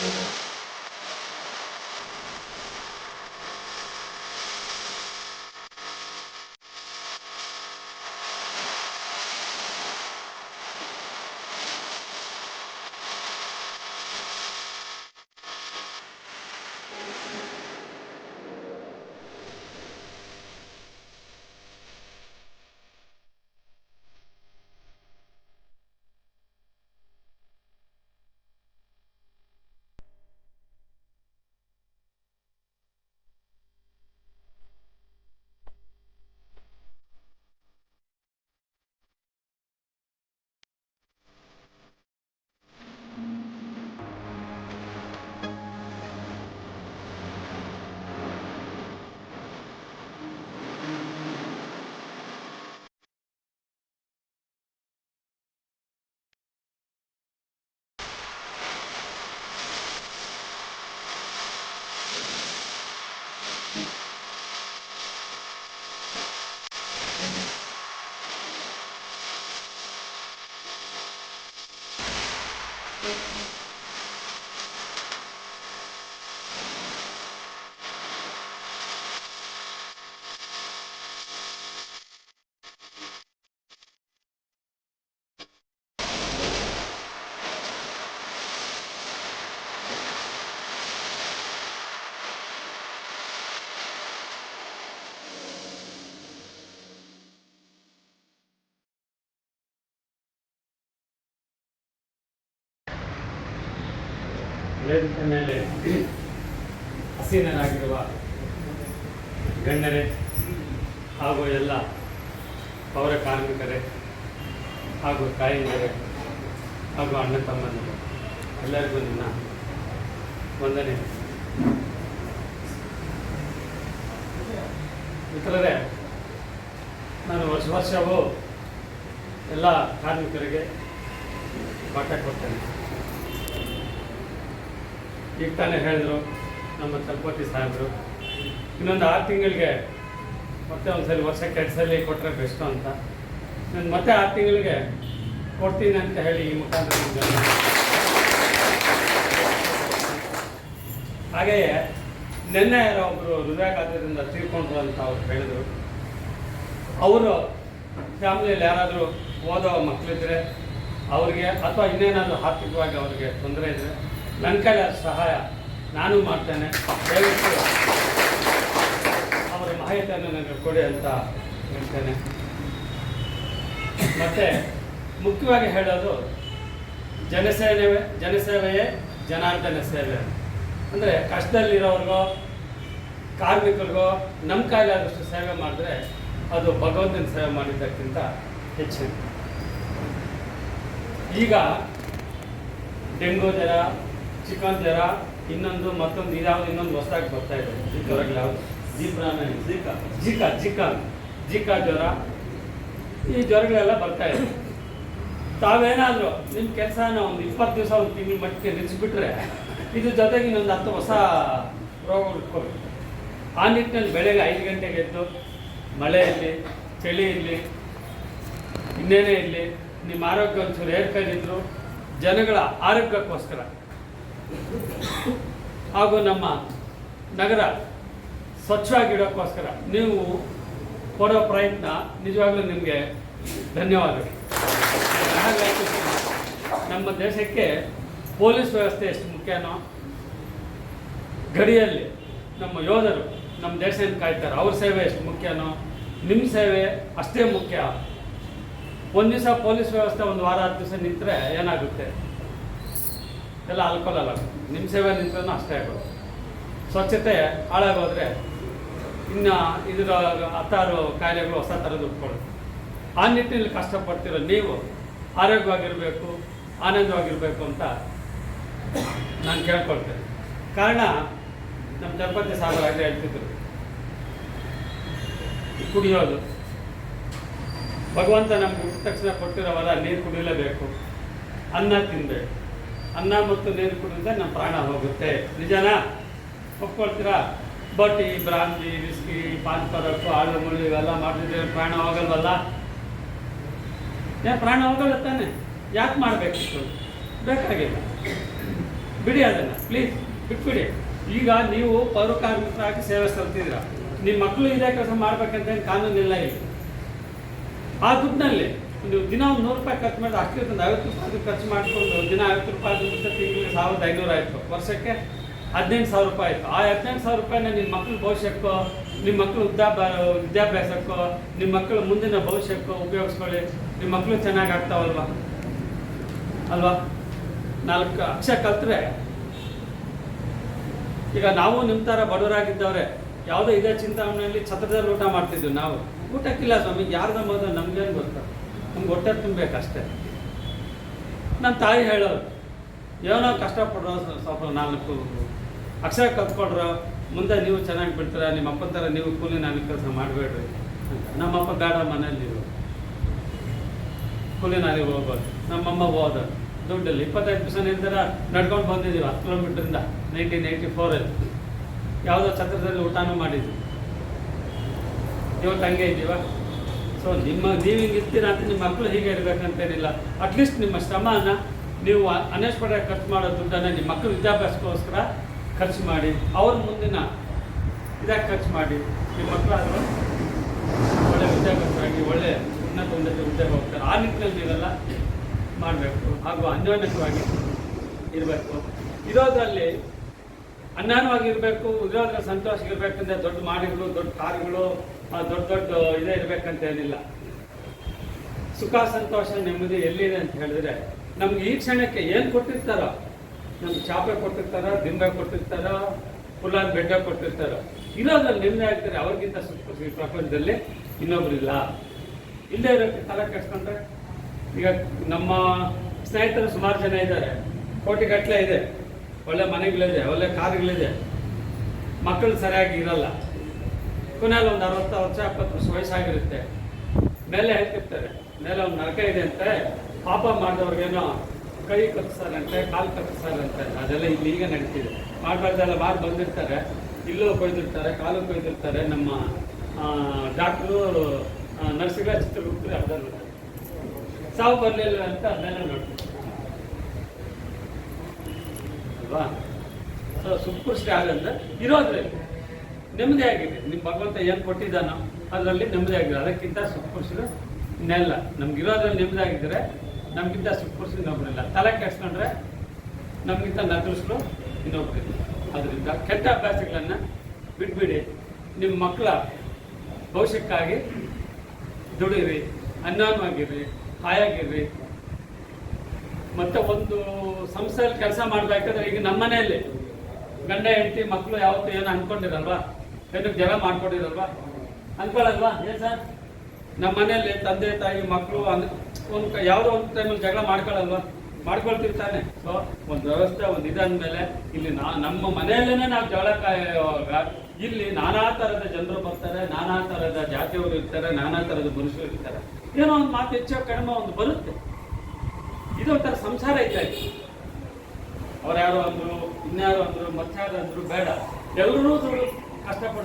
Amen. ವೇದಿಕೆ ಮೇಲೆ ಹಸೀನರಾಗಿರುವ ಗಣ್ಯರೇ ಹಾಗೂ ಎಲ್ಲ ಪೌರ ಕಾರ್ಮಿಕರೇ ಹಾಗೂ ತಾಯಂದಿರೇ ಹಾಗೂ ಅಣ್ಣ ತಮ್ಮಂದರು, ಎಲ್ಲರಿಗೂ ನನ್ನ ವಂದನೆ. ಮಿತ್ರರೇ, ನಾನು ವರ್ಷ ವರ್ಷವೂ ಎಲ್ಲ ಕಾರ್ಮಿಕರಿಗೆ ಪಾಠ ಕೊಡ್ತೇನೆ. ಈಗ ತಾನೇ ಹೇಳಿದ್ರು ನಮ್ಮ ಚಲಪತಿ ಸಾಹೇಬರು. ಇನ್ನೊಂದು ಆರು ತಿಂಗಳಿಗೆ ಮತ್ತೆ ಒಂದ್ಸಲಿ ವರ್ಷಕ್ಕೆ ಎರಡು ಸಲ ಕೊಟ್ಟರೆ ಬೆಸ್ಟು ಅಂತ. ನಾನು ಮತ್ತೆ ಆರು ತಿಂಗಳಿಗೆ ಕೊಡ್ತೀನಿ ಅಂತ ಹೇಳಿ ಈ ಮುಖಾಂತರ ಹಾಗೆಯೇ ನಿನ್ನೆ ಯಾರೋ ಒಬ್ಬರು ಹೃದಯಾಘಾತದಿಂದ ತೀರ್ಕೊಂಡ್ರು ಅಂತ ಅವ್ರು ಹೇಳಿದರು. ಅವರು ಫ್ಯಾಮಿಲಿಯಲ್ಲಿ ಯಾರಾದರೂ ಓದೋ ಮಕ್ಕಳಿದ್ರೆ ಅವ್ರಿಗೆ ಅಥವಾ ಇನ್ನೇನಾದರೂ ಆರ್ಥಿಕವಾಗಿ ಅವ್ರಿಗೆ ತೊಂದರೆ ಇದ್ದರೆ ನನ್ನ ಸಹಾಯ ನಾನು ಮಾಡ್ತೇನೆ. ದಯವಿಟ್ಟು ಅವರ ಮಾಹಿತಿಯನ್ನು ನನಗೆ ಕೊಡಿ ಅಂತ ಹೇಳ್ತೇನೆ. ಮತ್ತು ಮುಖ್ಯವಾಗಿ ಹೇಳೋದು ಜನಸೇವೆ ಜನಸೇವೆಯೇ ಜನಾರ್ದನ ಸೇವೆ. ಅಂದರೆ ಕಷ್ಟದಲ್ಲಿರೋರ್ಗೋ, ಕಾರ್ಮಿಕರಿಗೋ ನಮ್ಮ ಕೈಲಾದಷ್ಟು ಸೇವೆ ಮಾಡಿದ್ರೆ ಅದು ಭಗವಂತನ ಸೇವೆ ಮಾಡಿದ್ದಕ್ಕಿಂತ ಹೆಚ್ಚಿನ. ಈಗ ಡೆಂಗೂ ಜ್ವರ ಚಿಕನ್ ಜ್ವರ ಇನ್ನೊಂದು ಮತ್ತೊಂದು ಇದ್ಯಾವುದು ಇನ್ನೊಂದು ಹೊಸದಾಗಿ ಬರ್ತಾ ಇದೆ. ಜ್ವರಗಳು ಯಾವುದು? ಜೀಪ್ರಾನ ಜಿಕಾ ಜಿಕಾ ಜಿಕಾ ಜಿಕಾ ಜ್ವರ. ಈ ಜ್ವರಗಳೆಲ್ಲ ಬರ್ತಾ ಇದೆ. ತಾವೇನಾದರೂ ನಿಮ್ಮ ಕೆಲಸನ ಒಂದು ಇಪ್ಪತ್ತು ದಿವಸ ಒಂದು ತಿಂಗಳ ಮಟ್ಟಿಗೆ ನಿಲ್ಲಿಸ್ಬಿಟ್ರೆ ಇದ್ರ ಜೊತೆಗೆ ಇನ್ನೊಂದು ಹತ್ತು ಹೊಸ ರೋಗ ಹುಡ್ಕೋಬೇಕು ಆ ನಿಟ್ಟಿನಲ್ಲಿ ಬೆಳಗ್ಗೆ ಐದು ಗಂಟೆಗೆ ಎದ್ದು ಮಳೆ ಇರಲಿ ಚಳಿ ಇರಲಿ ಇನ್ನೇನೇ ಇರಲಿ ನಿಮ್ಮ ಆರೋಗ್ಯ ಒಂಚೂರು ಏರ್ಕೊಂಡಿದ್ರು ಜನಗಳ ಆರೋಗ್ಯಕ್ಕೋಸ್ಕರ. ಹಾಗೂ ನಮ್ಮ ನಗರ ಸ್ವಚ್ಛವಾಗಿಡೋಕ್ಕೋಸ್ಕರ ನೀವು ಕೊಡೋ ಪ್ರಯತ್ನ ನಿಜವಾಗ್ಲೂ ನಿಮಗೆ ಧನ್ಯವಾದಗಳು. ನಮ್ಮ ದೇಶಕ್ಕೆ ಪೊಲೀಸ್ ವ್ಯವಸ್ಥೆ ಎಷ್ಟು ಮುಖ್ಯನೋ, ಗಡಿಯಲ್ಲಿ ನಮ್ಮ ಯೋಧರು ನಮ್ಮ ದೇಶವನ್ನು ಕಾಯ್ತಾರೆ. ಅವ್ರ ಸೇವೆ ಎಷ್ಟು ಮುಖ್ಯನೋ ನಿಮ್ಮ ಸೇವೆ ಅಷ್ಟೇ ಮುಖ್ಯ. ಒಂದು ದಿವಸ ಪೊಲೀಸ್ ವ್ಯವಸ್ಥೆ ಒಂದು ವಾರ ಹತ್ತು ದಿವಸ ನಿಂತರೆ ಏನಾಗುತ್ತೆ? ಎಲ್ಲ ಅಲ್ಲ. ನಿಮ್ಮ ಸೇವೆ ನಿಂತ್ರೂ ಅಷ್ಟೇ ಆಗೋದು ಸ್ವಚ್ಛತೆ ಹಾಳಾಗೋದ್ರೆ ಇನ್ನು ಇದರ ಹತ್ತಾರು ಕಾಯಿಲೆಗಳು ಹೊಸ ಥರದ್ದು ಉಟ್ಕೊಳ್ಳುತ್ತೆ. ಆ ನಿಟ್ಟಿನಲ್ಲಿ ಕಷ್ಟಪಡ್ತಿರೋ ನೀವು ಆರೋಗ್ಯವಾಗಿರಬೇಕು, ಆನಂದವಾಗಿರಬೇಕು ಅಂತ ನಾನು ಕೇಳ್ಕೊಳ್ತೇನೆ. ಕಾರಣ ನಮ್ಮ ದಂಪತಿ ಸಾಗರ ಆಗಲೇ ಹೇಳ್ತಿದ್ರು. ಕುಡಿಯೋದು. ಭಗವಂತ ನಮ್ಗೆ ಹುಟ್ಟಿದ ತಕ್ಷಣ ಕೊಟ್ಟಿರೋವಲ್ಲ ನೀರು ಕುಡಿಯಲೇಬೇಕು ಅನ್ನ ತಿನ್ನಬೇಕು ಅನ್ನ ಮತ್ತು ನೀರು ಕುಡಿದ್ರೆ ನಮ್ಮ ಪ್ರಾಣ ಹೋಗುತ್ತೆ. ನಿಜನಾ? ಒಪ್ಕೊಳ್ತೀರಾ? ಬಟ್ ಈ ಬ್ರಾಂದಿ ಬಿಸ್ಕಿ ಪಾನ್ ಪರಕ್ಕು ಆಳು ಮುಳ್ಳು ಇವೆಲ್ಲ ಮಾಡಿದ್ರೆ ಪ್ರಾಣ ಹೋಗಲ್ವಲ್ಲ? ಏನು ಪ್ರಾಣ ಹೋಗಲ್ಲ ತಾನೆ. ಯಾಕೆ ಮಾಡಬೇಕಿತ್ತು? ಬೇಕಾಗಿಲ್ಲ. ಬಿಡಿ ಅದನ್ನು, ಪ್ಲೀಸ್. ಬಿಟ್ಬಿಡಿ. ಈಗ ನೀವು ಪೌರ ಕಾರ್ಮಿಕರಾಗಿ ಸೇವೆ ಸಲ್ತಿದ್ದೀರ ನಿಮ್ಮ ಮಕ್ಕಳು ಇದೇ ಕೆಲಸ ಮಾಡ್ಬೇಕಂತ ಕಾನೂನಿಲ್ಲ ಇಲ್ಲಿ. ಆ ದುಡ್ಡಿನಲ್ಲಿ ನೀವು ದಿನ ಒಂದು ನೂರು ರೂಪಾಯಿ ಖರ್ಚು ಮಾಡಿದ್ರೆ ಅಷ್ಟಿರ್ತದೆ ಐವತ್ತು ರೂಪಾಯಿ ಖರ್ಚು ಮಾಡಿಕೊಂಡು ದಿನ ಐವತ್ತು ರೂಪಾಯಿ ತಿಂಗಳಿಗೆ ಸಾವಿರದ ಐನೂರು ಆಯಿತು. ವರ್ಷಕ್ಕೆ ಹದಿನೆಂಟು ಸಾವಿರ ರೂಪಾಯಿ ಆಯಿತು. ಆ ಹದಿನೆಂಟು ಸಾವಿರ ರೂಪಾಯಿನ ನಿಮ್ಮ ಮಕ್ಕಳ ಭವಿಷ್ಯಕ್ಕೋ ನಿಮ್ಮ ಮಕ್ಕಳು ವಿದ್ಯಾಭ್ಯಾ ವಿದ್ಯಾಭ್ಯಾಸಕ್ಕೋ ನಿಮ್ಮ ಮಕ್ಕಳ ಮುಂದಿನ ಭವಿಷ್ಯಕ್ಕೋ ಉಪಯೋಗಿಸ್ಕೊಳ್ಳಿ. ನಿಮ್ಮ ಮಕ್ಕಳು ಚೆನ್ನಾಗಿ ಆಗ್ತಾವಲ್ವಾ? ಅಲ್ವಾ? ನಾಲ್ಕು ಅಕ್ಷರ ಕಲ್ತ್ರೆ ಈಗ ನಾವು ನಿಮ್ಮ ಥರ ಬಡವರಾಗಿದ್ದವ್ರೆ, ಯಾವುದೋ ಇದೇ ಚಿಂತಾಮಣೆಯಲ್ಲಿ ಛತ್ರದಲ್ಲಿ ಊಟ ಮಾಡ್ತಿದ್ವಿ ನಾವು. ಊಟಕ್ಕಿಲ್ಲ ಸ್ವಾಮಿ, ಯಾರ್ದ ಮೊದಲು ನಮ್ಗೇನು ಗೊತ್ತು? ನಮ್ಗೆ ಹೊಟ್ಟೆ ತುಂಬಬೇಕಷ್ಟೇ ನನ್ನ ತಾಯಿ ಹೇಳೋರು ಏನೋ ಕಷ್ಟಪಡ್ರೋ ಸ್ವ- ಸ್ವಲ್ಪ ನಾಲ್ಕು ಅಕ್ಷರ ಕಲ್ತ್ಕೊಡ್ರೋ ಮುಂದೆ ನೀವು ಚೆನ್ನಾಗಿ ಬಿಡ್ತೀರ, ನಿಮ್ಮ ಅಪ್ಪನ ಥರ ನೀವು ಕೂಲಿ ನಾನು ಕೆಲಸ ಮಾಡಬೇಡ್ರಿ ನಮ್ಮಪ್ಪ ಬೇಡ ಮನೇಲಿ ಇರು ಕೂಲಿ ನಾರಿಗೆ ಹೋಗ್ಬೋದು. ನಮ್ಮಮ್ಮ ಹೋದ ದುಡ್ಡಲ್ಲಿ. ಇಪ್ಪತ್ತೈದು ಪರ್ಸೆಂಟ್ ಇಲ್ದಿರ ನಡ್ಕೊಂಡು ಬಂದಿದ್ದೀವಿ ಹತ್ತು ಕಿಲೋಮೀಟ್ರಿಂದ. ನೈನ್ಟೀನ್ ಏಯ್ಟಿ ಫೋರಲ್ಲಿ ಯಾವುದೋ ಛತ್ರದಲ್ಲಿ ಊಟನೂ ಮಾಡಿದ್ವಿ. ಇವತ್ತು ಹಂಗೆ ಇದ್ದೀವ? ಸೊ ನಿಮ್ಮ ನೀವು ಹಿಂಗೆ ಇರ್ತೀರ ಅಂತ ನಿಮ್ಮ ಮಕ್ಕಳು ಹೀಗೆ ಇರಬೇಕಂತೇನಿಲ್ಲ ಅಟ್ಲೀಸ್ಟ್ ನಿಮ್ಮ ಶ್ರಮನ ನೀವು ಅನ್ವೇಷಣೆ ಖರ್ಚು ಮಾಡೋ ದುಡ್ಡನ್ನು ನಿಮ್ಮ ಮಕ್ಕಳು ವಿದ್ಯಾಭ್ಯಾಸಕ್ಕೋಸ್ಕರ ಖರ್ಚು ಮಾಡಿ, ಅವ್ರ ಮುಂದಿನ ಇದಕ್ಕೆ ಖರ್ಚು ಮಾಡಿ, ನಿಮ್ಮ ಮಕ್ಕಳು ಒಳ್ಳೆ ವಿದ್ಯಾಭ್ಯಾಸವಾಗಿ ಒಳ್ಳೆ ಉನ್ನತ ಉನ್ನತ ಉದ್ಯೋಗ ಹೋಗ್ತಾರೆ. ಆ ನಿಟ್ಟಿನಲ್ಲಿ ನೀವೆಲ್ಲ ಮಾಡಬೇಕು. ಹಾಗೂ ಅನ್ಯೋನ್ಯತವಾಗಿ ಇರಬೇಕು. ಇರೋದ್ರಲ್ಲಿ ಅನ್ಯಾನವಾಗಿರ್ಬೇಕು ಇರೋದ್ರಲ್ಲಿ ಸಂತೋಷ ಇರಬೇಕಂದ್ರೆ ದೊಡ್ಡ ಮಾಡಿಗಳು, ದೊಡ್ಡ ಕಾರುಗಳು ದೊಡ್ಡ ದೊಡ್ಡ ಇದೇ ಇರಬೇಕಂತ ಏನಿಲ್ಲ. ಸುಖ, ಸಂತೋಷ, ನೆಮ್ಮದಿ ಎಲ್ಲಿದೆ ಅಂತ ಹೇಳಿದ್ರೆ, ನಮ್ಗೆ ಈ ಕ್ಷಣಕ್ಕೆ ಏನು ಕೊಟ್ಟಿರ್ತಾರೋ, ನಮ್ಗೆ ಚಾಪೆ ಕೊಟ್ಟಿರ್ತಾರೋ, ದಿಂಬೆ ಕೊಟ್ಟಿರ್ತಾರೋ ಫುಲ್ಲಾನ್ ಬೆಡ್ಡ ಕೊಟ್ಟಿರ್ತಾರೋ ಇರೋದ್ರಲ್ಲಿ ನಿಮ್ಮೆ ಆಗ್ತಾರೆ ಅವ್ರಿಗಿಂತ ಸುಖ ಈ ಪ್ರಪಂಚದಲ್ಲಿ ಇನ್ನೊಬ್ರಿಲ್ಲ. ಇಲ್ಲೇ ಇರೋಕ್ಕೆ ತಲೆ ಕೆಡ್ಸ್ಕೊಂಡ್ರೆ, ಈಗ ನಮ್ಮ ಸ್ನೇಹಿತರು ಸುಮಾರು ಜನ ಇದ್ದಾರೆ, ಕೋಟಿಗಟ್ಟಲೆ ಇದೆ. ಒಳ್ಳೆ ಮನೆಗಳಿದೆ, ಒಳ್ಳೆ ಕಾರುಗಳಿದೆ. ಮಕ್ಕಳು ಸರಿಯಾಗಿ ಇರಲ್ಲ. ಕೊನೆಯಲ್ಲಿ ಒಂದು ಅರವತ್ತು ವರ್ಷ, ಎಪ್ಪತ್ತು ವರ್ಷ ವಯಸ್ಸಾಗಿರುತ್ತೆ. ಮೇಲೆ ಹೇಳ್ತಿರ್ತಾರೆ, ಮೇಲೆ ಒಂದು ನರಕ ಇದೆ ಅಂತೆ, ಪಾಪ ಮಾಡಿದವ್ರಿಗೇನೋ ಕೈ ಕತ್ತಿಸ್ತಾರಂತೆ ಕಾಲು ಕತ್ತಿಸ್ತಾರಂತೆ ಅದೆಲ್ಲ ಇಲ್ಲಿ ಈಗ ನಡೀತಿದೆ. ಮಾಡಬಾರ್ದೆಲ್ಲ ಮಾಡಿ ಬಂದಿರ್ತಾರೆ, ಇಲ್ಲೂ ಕೊಯ್ದಿರ್ತಾರೆ, ಕಾಲು ಕೊಯ್ದಿರ್ತಾರೆ ನಮ್ಮ ಡಾಕ್ಟ್ರು ನರ್ಸಿಗಳ ಚಿತ್ರಗುಪ್ತರು ಅರ್ಧ ಸಾವು ಬರಲಿಲ್ಲ ಅಂತ ಅದನ್ನೆಲ್ಲ ನೋಡ್ತಾರೆ. ಅಲ್ವಾ? ಸೊ ಸುಪ್ಪುಷ್ಟಿ ಆಗಂದ್ರೆ ಇರೋದ್ರಲ್ಲಿ ನೆಮ್ಮದಿ ಆಗಿದೆ. ನಿಮ್ಮ ಭಗವಂತ ಏನು ಕೊಟ್ಟಿದ್ದಾನೋ ಅದರಲ್ಲಿ ನೆಮ್ಮದಿ ಆಗಿದೆ. ಅದಕ್ಕಿಂತ ಸುಖಪುರುಷರು ನೆಲ್ಲ. ನಮ್ಗೆ ಇರೋದ್ರಲ್ಲಿ ನೆಮ್ಮದಿ ಆಗಿದ್ರೆ ನಮಗಿಂತ ಸುಖಪುರುಷರು ಇನ್ನೊಬ್ಬರಿಲ್ಲ ತಲೆ ಕೆಡ್ಸ್ಕೊಂಡ್ರೆ ನಮಗಿಂತ ನದೃಷ್ಟರು ಇನ್ನೊಬ್ಬರಿಲ್ಲ ಅದರಿಂದ ಕೆಟ್ಟ ಅಭ್ಯಾಸಗಳನ್ನು ಬಿಟ್ಬಿಡಿ. ನಿಮ್ಮ ಮಕ್ಕಳ ಭವಿಷ್ಯಕ್ಕಾಗಿ ದುಡಿರಿ ಅನ್ನಾನವಾಗಿರ್ರಿ ಹಾಯಾಗಿರ್ರಿ ಮತ್ತೆ ಒಂದು ಸಂಸ್ಥೆಯಲ್ಲಿ ಕೆಲಸ ಮಾಡಬೇಕಾದ್ರೆ ಈಗ ನಮ್ಮ ಮನೆಯಲ್ಲಿ ಗಂಡ ಹೆಂಡತಿ ಮಕ್ಕಳು ಯಾವತ್ತೂ ಏನೋ ಅನ್ಕೊಂಡಿರಲ್ವಾ? ಏನಕ್ಕೆ ಜಗಳ ಮಾಡ್ಕೊಂಡಿರಲ್ವಾ? ಅನ್ಕೊಳ್ಳಲ್ವಾ? ಏನ್ ಸರ್? ನಮ್ಮ ಮನೆಯಲ್ಲಿ ತಂದೆ ತಾಯಿ ಮಕ್ಕಳು ಅನ್ ಒಂದು ಯಾವುದೋ ಒಂದು ಟೈಮಲ್ಲಿ ಜಗಳ ಮಾಡ್ಕೊಳ್ಳಲ್ವಾ? ಮಾಡ್ಕೊಳ್ತಿರ್ತಾನೆ ಸೊ ಒಂದು ವ್ಯವಸ್ಥೆ ಒಂದು ಇದಾದ್ಮೇಲೆ ಇಲ್ಲಿ ನಾ ನಮ್ಮ ಮನೆಯಲ್ಲೇ ನಾವು ಜಗಳ ಕಾಯುವಾಗ ಇಲ್ಲಿ ನಾನಾ ಥರದ ಜನರು ಬರ್ತಾರೆ ನಾನಾ ಥರದ ಜಾತಿಯವರು ಇರ್ತಾರೆ ನಾನಾ ಥರದ ಮನುಷ್ಯರು ಇರ್ತಾರೆ. ಏನೋ ಒಂದು ಮಾತು ಹೆಚ್ಚು ಕಡಿಮೆ ಒಂದು ಬರುತ್ತೆ. ಇದು ಒಂಥರ ಸಂಸಾರ ಇದ್ದಾಗ ಅವ್ರು ಯಾರು ಅಂದ್ರು ಇನ್ಯಾರು ಅಂದ್ರು ಮತ್ತಾರು ಅಂದ್ರು ಬೇಡ. ಎಲ್ಲರೂ ಕಷ್ಟಪಡ್ತಾರೆ.